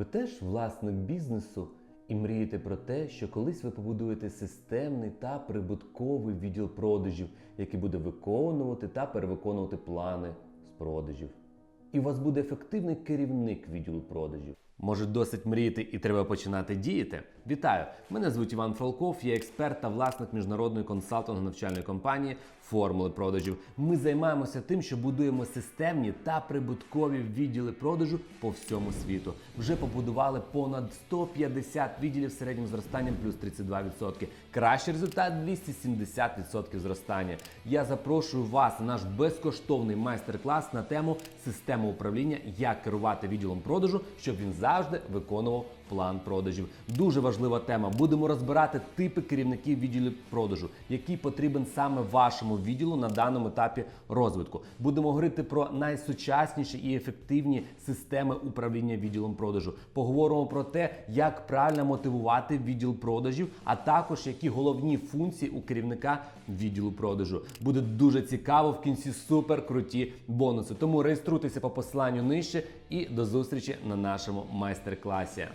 Ви теж власник бізнесу і мрієте про те, що колись ви побудуєте системний та прибутковий відділ продажів, який буде виконувати та перевиконувати плани з продажів. І у вас буде ефективний керівник відділу продажів. Може, досить мріяти і треба починати діяти? Вітаю! Мене звуть Іван Фролков, я експерт та власник міжнародної консалтинго-навчальної компанії Формули продажів. Ми займаємося тим, що будуємо системні та прибуткові відділи продажу по всьому світу. Вже побудували понад 150 відділів середнім зростанням плюс 32%. Кращий результат 270% зростання. Я запрошую вас на наш безкоштовний майстер-клас на тему системи управління, як керувати відділом продажу, щоб він завжди виконував план продажів. Дуже важлива тема. Будемо розбирати типи керівників відділів продажу, який потрібен саме вашому відділу на даному етапі розвитку. Будемо говорити про найсучасніші і ефективні системи управління відділом продажу. Поговоримо про те, як правильно мотивувати відділ продажів, а також які головні функції у керівника відділу продажу. Буде дуже цікаво в кінці супер круті бонуси. Тому реєструйтеся по посиланню нижче і до зустрічі на нашому майстер-класі.